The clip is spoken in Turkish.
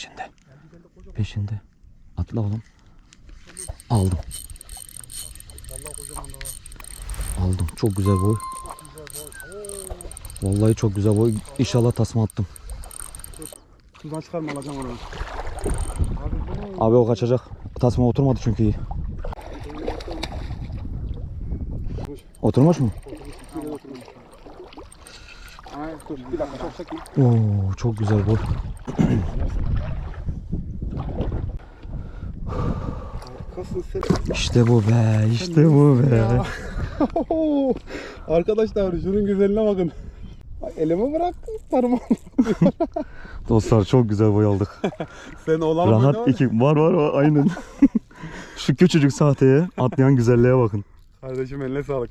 Peşinde. Peşinde. Atla oğlum. Aldım. Aldım. Çok güzel boy. Vallahi çok güzel boy. İnşallah tasma attım. Şuradan çıkarma alacağım onu. Abi o kaçacak. Tasma oturmadı çünkü iyi. Oturmuş mu? Oo çok güzel boy. İşte bu be. işte bu be. Arkadaşlar şunun güzelliğine bakın. Ay, Elime bırak parmağım. Dostlar çok güzel boy aldık. Sen olan Rahat iki. Var var var aynen. Şu küçücük sahteye atlayan güzelliğe bakın. Kardeşim eline sağlık.